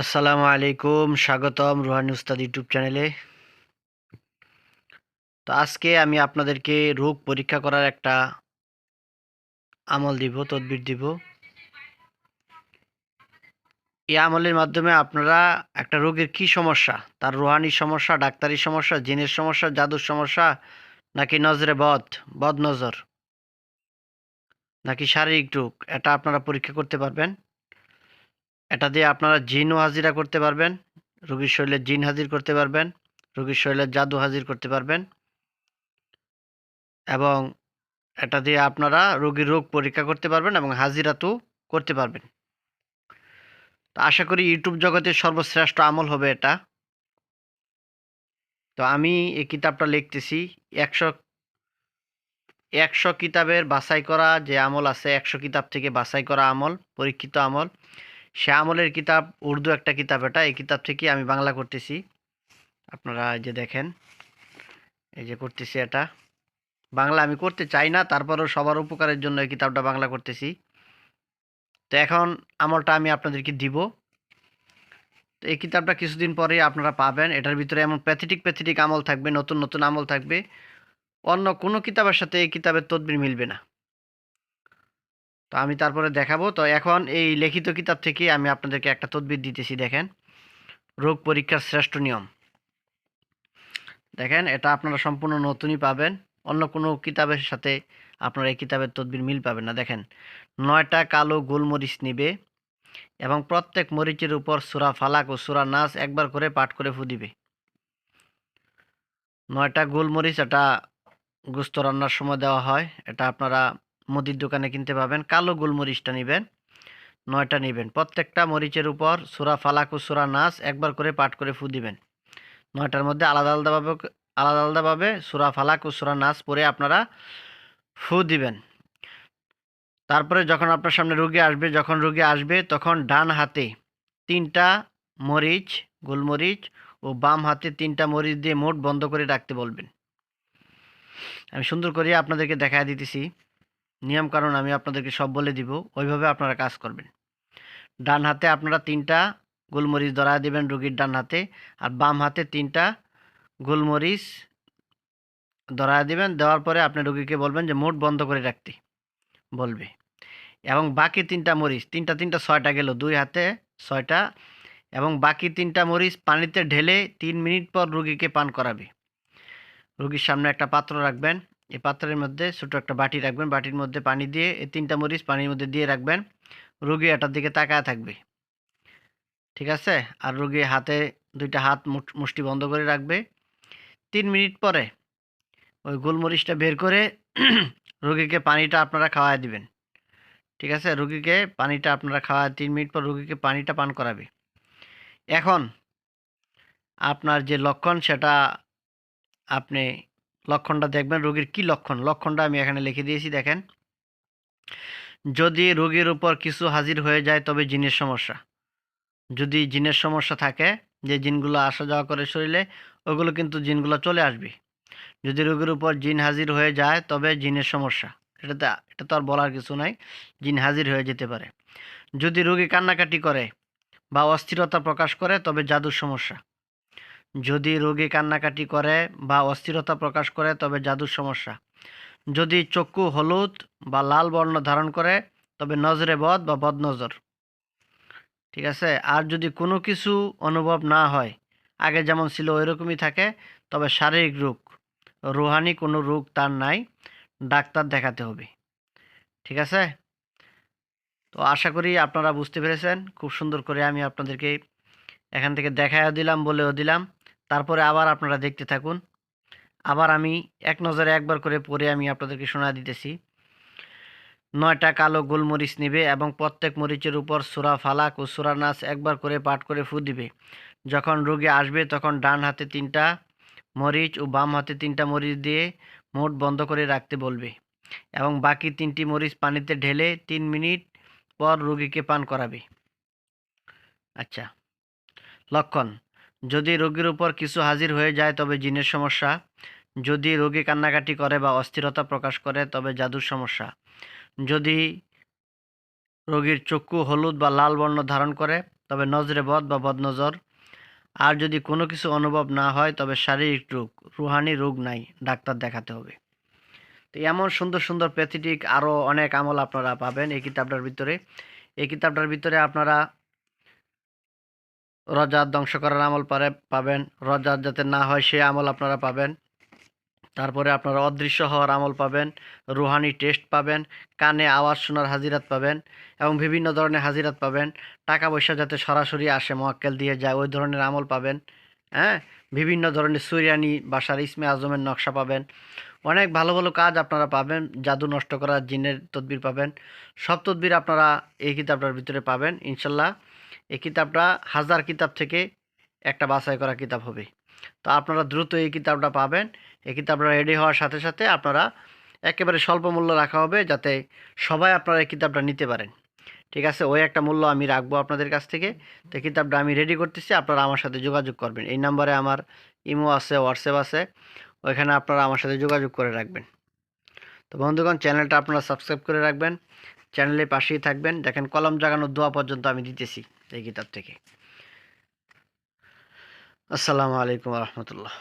আসসালামু আলাইকুম, স্বাগতম রুহানি উস্তাদ ইউটিউব চ্যানেলে। তো আজকে আমি আপনাদেরকে রোগ পরীক্ষা করার একটা আমল দিব, তদবির দিব। এই আমলের মাধ্যমে আপনারা একটা রোগের কি সমস্যা? তার রুহানি সমস্যা, ডাক্তারি সমস্যা, জিনের সমস্যা, জাদুর সমস্যা, নাকি নজরে বদ বদ নজর নাকি শারীরিক রোগ? এটা আপনারা পরীক্ষা করতে পারবেন। এটা দিয়ে আপনারা জিনও হাজিরা করতে পারবেন, রোগীর শরীরে জিন হাজির করতে পারবেন, রোগীর শরীরে জাদু হাজির করতে পারবেন এবং এটা দিয়ে আপনারা রোগীর রোগ পরীক্ষা করতে পারবেন এবং হাজিরাতেও করতে পারবেন। তো আশা করি ইউটিউব জগতের সর্বশ্রেষ্ঠ আমল হবে এটা। তো আমি এই কিতাবটা লিখতেছি, একশো একশো কিতাবের বাছাই করা যে আমল আছে, একশো কিতাব থেকে বাছাই করা আমল, পরীক্ষিত আমল। সে আমলের কিতাব, উর্দু একটা কিতাব এটা, এই কিতাব থেকে আমি বাংলা করতেছি। আপনারা এই যে দেখেন, এই যে করতেছি এটা। বাংলা আমি করতে চাই না, তারপরেও সবার উপকারের জন্য এই কিতাবটা বাংলা করতেছি। তো এখন আমলটা আমি আপনাদেরকে দিব। তো এই কিতাবটা কিছুদিন পরেই আপনারা পাবেন। এটার ভিতরে এমন প্যাথেটিক প্যাথেটিক আমল থাকবে, নতুন নতুন আমল থাকবে। অন্য কোনো কিতাবের সাথে এই কিতাবের তদবির মিলবে না। তো আমি তারপরে দেখাবো। তো এখন এই লিখিত কিতাব থেকে আমি আপনাদেরকে একটা তদবির দিতেছি, দেখেন। রোগ পরীক্ষার শ্রেষ্ঠ নিয়ম। দেখেন, এটা আপনারা সম্পূর্ণ নতুনই পাবেন। অন্য কোনো কিতাবের সাথে আপনারা এই কিতাবের তদবির মিল পাবেন না। দেখেন, নয়টা কালো গোলমরিচ নিবে এবং প্রত্যেক মরিচের উপর সুরা ফালাক ও সুরা নাচ একবার করে পাঠ করে ফুদিবে নয়টা গোলমরিচ, এটা গুস্ত রান্নার সময় দেওয়া হয়। এটা আপনারা মুদির দোকানে কিনতে পাবেন। কালো গোলমরিচটা নেবেন, নয়টা নেবেন। প্রত্যেকটা মরিচের উপর সুরা ফালাক ও সুরা নাচ একবার করে পাঠ করে ফু দিবেন। নয়টার মধ্যে আলাদা আলাদাভাবে আলাদা আলাদাভাবে সুরা ফালাক ও সুরা নাচ পরে আপনারা ফু দিবেন। তারপরে যখন আপনার সামনে রুগী আসবে, যখন রুগী আসবে তখন ডান হাতে তিনটা মরিচ, গোলমরিচ ও বাম হাতে তিনটা মরিচ দিয়ে মোট বন্ধ করে রাখতে বলবেন। আমি সুন্দর করে আপনাদেরকে দেখা দিতেছি। নিয়ম কারণ আমি আপনাদেরকে সব বলে দিব, ওইভাবে আপনারা কাজ করবেন। ডান হাতে আপনারা তিনটা গোলমরিচ ধরা দেবেন রুগীর ডান হাতে, আর বাম হাতে তিনটা গোলমরিচ ধরা দিবেন, দেওয়ার পরে আপনি রুগীকে বলবেন যে মোট বন্ধ করে রাখতে বলবে। এবং বাকি তিনটা মরিচ, তিনটা তিনটা ছয়টা গেল, দুই হাতে ছয়টা, এবং বাকি তিনটা মরিচ পানিতে ঢেলে তিন মিনিট পর রুগীকে পান করাবে। রুগীর সামনে একটা পাত্র রাখবেন এই পাত্রের মধ্যে ছোটো একটা বাটি রাখবেন। বাটির মধ্যে পানি দিয়ে, এই তিনটা মরিচ পানির মধ্যে দিয়ে রাখবেন। রুগী এটার দিকে তাকায় থাকবে। ঠিক আছে? আর রুগী হাতে দুইটা হাত মুষ্টি বন্ধ করে রাখবে। তিন মিনিট পরে ওই গোলমরিচটা বের করে রুগীকে পানিটা আপনারা খাওয়ায় দিবেন। ঠিক আছে? রুগীকে পানিটা আপনারা খাওয়া তিন মিনিট পর রুগীকে পানিটা পান করাবে। এখন আপনার যে লক্ষণ, সেটা আপনি লক্ষণটা দেখবেন, রোগীর কি লক্ষণ? লক্ষণটা আমি এখানে লিখে দিয়েছি, দেখেন। যদি রোগীর উপর কিছু হাজির হয়ে যায়, তবে জিনের সমস্যা। যদি জিনের সমস্যা থাকে, যে জিনগুলো আসা যাওয়া করে শরীরে, ওগুলো কিন্তু জিনগুলো চলে আসবে। যদি রোগীর উপর জিন হাজির হয়ে যায়, তবে জিনের সমস্যা। এটাতে, এটা তো আর বলার কিছু নাই, জিন হাজির হয়ে যেতে পারে। যদি রোগী কান্নাকাটি করে বা অস্থিরতা প্রকাশ করে, তবে জাদুর সমস্যা। যদি রোগী কান্নাকাটি করে বা অস্থিরতা প্রকাশ করে, তবে জাদুর সমস্যা। যদি চক্ষু হলুদ বা লাল বর্ণ ধারণ করে, তবে নজরে বদ বা বদনজর। ঠিক আছে? আর যদি কোনো কিছু অনুভব না হয়, আগে যেমন ছিল ওই রকমই থাকে, তবে শারীরিক রোগ। রুহানি কোনো রোগ তার নাই, ডাক্তার দেখাতে হবে। ঠিক আছে? তো আশা করি আপনারা বুঝতে পেরেছেন। খুব সুন্দর করে আমি আপনাদেরকে এখান থেকে দেখাও দিলাম, বলেও দিলাম। তারপরে আবার আপনারা দেখতে থাকুন। আবার আমি এক নজরে একবার করে পরে আমি আপনাদেরকে শোনা দিতেছি। নয়টা কালো গোলমরিচ নেবে এবং প্রত্যেক মরিচের উপর সুরা ফালাক ও সুরা নাচ একবার করে পাঠ করে ফু দিবে। যখন রোগী আসবে তখন ডান হাতে তিনটা মরিচ ও বাম হাতে তিনটা মরিচ দিয়ে মোট বন্ধ করে রাখতে বলবে এবং বাকি তিনটি মরিচ পানিতে ঢেলে তিন মিনিট পর রোগীকে পান করাবে। আচ্ছা লক্ষণ। যদি রোগীর উপর কিছু হাজির হয়ে যায়, তবে জিনের সমস্যা। যদি রোগী কান্নাকাটি করে বা অস্থিরতা প্রকাশ করে, তবে জাদুর সমস্যা। যদি রোগীর চক্ষু হলুদ বা লাল বর্ণ ধারণ করে, তবে নজরে বদ বা বদনজর। আর যদি কোনো কিছু অনুভব না হয়, তবে শারীরিক রোগ, রুহানি রোগ নাই, ডাক্তার দেখাতে হবে। তো এমন সুন্দর সুন্দর প্যাথেটিক আরও অনেক আমল আপনারা পাবেন এই কিতাবটার ভিতরে। এই কিতাবটার ভিতরে আপনারা রজাত ধ্বংস করার আমল পারে, পাবেন। রজাত যাতে না হয়, সে আমল আপনারা পাবেন। তারপরে আপনারা অদৃশ্য হওয়ার আমল পাবেন, রুহানি টেস্ট পাবেন, কানে আওয়াজ শোনার হাজিরাত পাবেন এবং বিভিন্ন ধরনের হাজিরাত পাবেন। টাকা পয়সা যাতে সরাসরি আসে মোয়াক্কেল দিয়ে যায়, ওই ধরনের আমল পাবেন হ্যাঁ? বিভিন্ন ধরনের সুরিয়ানি বাসার ইসমে আজমের নকশা পাবেন। অনেক ভালো ভালো কাজ আপনারা পাবেন, জাদু নষ্ট করার জিনের তদবির পাবেন। সব তদবির আপনারা এই কিতাবটার ভিতরে পাবেন, ইনশাল্লাহ। এই কিতাবটা হাজার কিতাব থেকে একটা বাছাই করা কিতাব হবে। তো আপনারা দ্রুত এই কিতাবটা পাবেন। এই কিতাবটা রেডি হওয়ার সাথে সাথে আপনারা একেবারে স্বল্প মূল্য রাখা হবে যাতে সবাই আপনারা এই কিতাবটা নিতে পারেন। ঠিক আছে? ওই একটা মূল্য আমি রাখব আপনাদের কাছ থেকে। তো কিতাবটা আমি রেডি করতেছি। আপনারা আমার সাথে যোগাযোগ করবেন। এই নাম্বারে আমার ইমো আছে, হোয়াটসঅ্যাপ আছে। ওইখানে আপনারা আমার সাথে যোগাযোগ করে রাখবেন। তো বন্ধুগণ, চ্যানেলটা আপনারা সাবস্ক্রাইব করে রাখবেন। চ্যানেলের পাশেই থাকবেন। দেখেন, কলম জাগানোর দোয়া পর্যন্ত আমি দিতেছি এই কিতাব থেকে। আসসালামু আলাইকুম রহমতুল্লাহ।